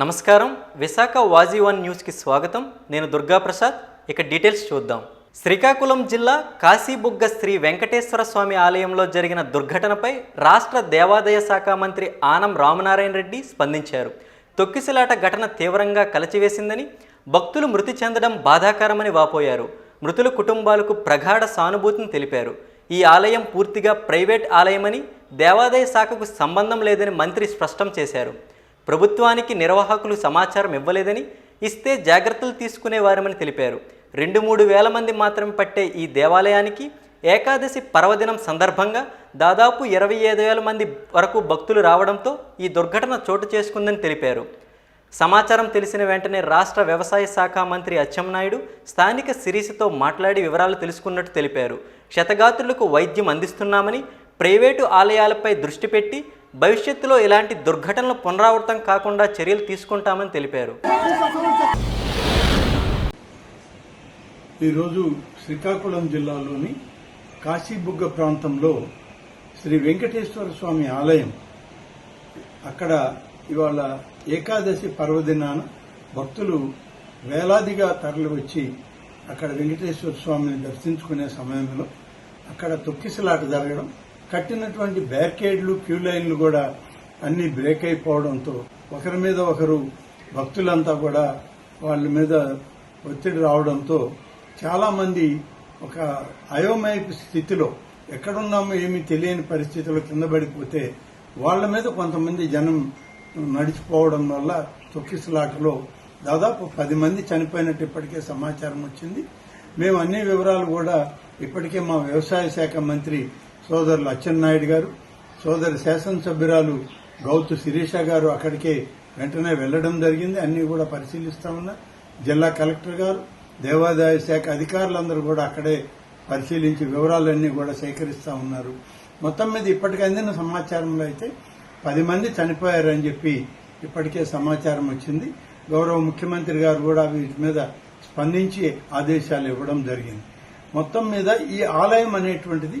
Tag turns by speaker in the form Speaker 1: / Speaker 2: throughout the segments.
Speaker 1: నమస్కారం. విశాఖ వాజీ వన్ న్యూస్కి స్వాగతం. నేను దుర్గా ప్రసాద్. ఇక డీటెయిల్స్ చూద్దాం. శ్రీకాకుళం జిల్లా కాశీబుగ్గ శ్రీ వెంకటేశ్వర స్వామి ఆలయంలో జరిగిన దుర్ఘటనపై రాష్ట్ర దేవాదాయ శాఖ మంత్రి ఆనం రామనారాయణ రెడ్డి స్పందించారు. తొక్కిసలాట ఘటన తీవ్రంగా కలచివేసిందని భక్తులు మృతి చెందడం బాధాకరమని వాపోయారు. మృతుల కుటుంబాలకు ప్రగాఢ సానుభూతిని తెలిపారు. ఈ ఆలయం పూర్తిగా ప్రైవేట్ ఆలయమని దేవాదాయ శాఖకు సంబంధం లేదని మంత్రి స్పష్టం చేశారు. ప్రభుత్వానికి నిర్వాహకులు సమాచారం ఇవ్వలేదని ఇస్తే జాగ్రత్తలు తీసుకునేవారమని తెలిపారు. రెండు మూడు వేల మంది మాత్రమే పట్టే ఈ దేవాలయానికి ఏకాదశి పర్వదినం సందర్భంగా దాదాపు ఇరవై ఐదు వేల మంది వరకు భక్తులు రావడంతో ఈ దుర్ఘటన చోటు చేసుకుందని తెలిపారు. సమాచారం తెలిసిన వెంటనే రాష్ట్ర వ్యవసాయ శాఖ మంత్రి అచ్చెన్నాయుడు స్థానిక సిరీస్తో మాట్లాడి వివరాలు తెలుసుకున్నట్టు తెలిపారు. క్షతగాత్రులకు వైద్యం అందిస్తున్నామని ప్రైవేటు ఆలయాలపై దృష్టి పెట్టి భవిష్యత్తులో ఇలాంటి దుర్ఘటనలు పునరావృతం కాకుండా చర్యలు తీసుకుంటామని తెలిపారు.
Speaker 2: ఈరోజు శ్రీకాకుళం జిల్లాలోని కాశీబుగ్గ ప్రాంతంలో శ్రీ వెంకటేశ్వర స్వామి ఆలయం. అక్కడ ఇవాళ ఏకాదశి పర్వదినాన భక్తులు వేలాదిగా తరలివచ్చి అక్కడ వెంకటేశ్వర స్వామిని దర్శించుకునే సమయంలో అక్కడ తొక్కిసలాట జరగడం కట్టినటువంటి బ్యారికేడ్లు క్యూ లైన్లు కూడా అన్ని బ్రేక్ అయిపోవడంతో ఒకరి మీద ఒకరు భక్తులంతా కూడా వాళ్ళ మీద ఒత్తిడి రావడంతో చాలా మంది ఒక అయోమయపు స్థితిలో ఎక్కడున్నామో ఏమీ తెలియని పరిస్థితిలో కింద పడిపోతే వాళ్ళ మీద కొంతమంది జనం నడిచిపోవడం వల్ల తొక్కిసలాటలో దాదాపు పది మంది చనిపోయినట్టు ఇప్పటికే సమాచారం వచ్చింది. మేము అన్ని వివరాలు కూడా ఇప్పటికే మా వ్యవసాయ శాఖ మంత్రి సోదరులు అచ్చెన్నాయుడు గారు సోదరి శాసనసభ్యురాలు గౌతు శిరీష గారు అక్కడికే వెంటనే వెళ్ళడం జరిగింది. అన్ని కూడా పరిశీలిస్తా ఉన్నారు జిల్లా కలెక్టర్ గారు దేవాదాయ శాఖ అధికారులందరూ కూడా అక్కడే పరిశీలించి వివరాలన్నీ కూడా సేకరిస్తా ఉన్నారు. మొత్తం మీద ఇప్పటికి అందిన సమాచారంలో అయితే పది మంది చనిపోయారని చెప్పి ఇప్పటికే సమాచారం వచ్చింది. గౌరవ ముఖ్యమంత్రి గారు కూడా వీటి మీద స్పందించి ఆదేశాలు ఇవ్వడం జరిగింది. మొత్తం మీద ఈ ఆలయం అనేటువంటిది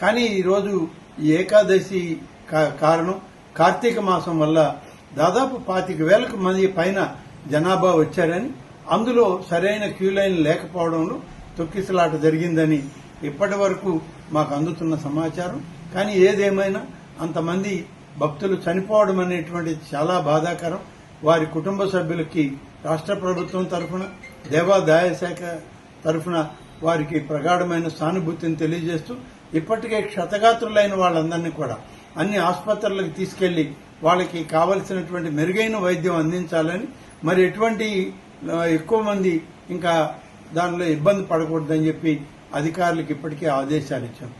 Speaker 2: కానీ ఈరోజు ఈ ఏకాదశి కా- కారణం కార్తీక మాసం వల్ల దాదాపు పాతిక వేలకు మంది పైన జనాభా వచ్చారని అందులో సరైన క్యూ లైన్ లేకపోవడంలో తొక్కిసలాట జరిగిందని ఇప్పటి వరకు మాకు అందుతున్న సమాచారం. కానీ ఏదేమైనా అంతమంది భక్తులు చనిపోవడం అనేటువంటిది చాలా బాధాకరం. వారి కుటుంబ సభ్యులకి రాష్ట్ర ప్రభుత్వం తరఫున దేవాదాయ శాఖ తరఫున వారికి ప్రగాఢమైన సానుభూతిని తెలియజేస్తూ ఇప్పటికే క్షతగాత్రులైన వాళ్ళందరినీ కూడా అన్ని ఆసుపత్రులకు తీసుకెళ్ళి వాళ్ళకి కావలసినటువంటి మెరుగైన వైద్యం అందించాలని మరి ఎటువంటి ఎక్కువ మంది ఇంకా దానిలో ఇబ్బంది పడకూడదని చెప్పి అధికారులకు ఇప్పటికే ఆదేశాలు ఇచ్చాం.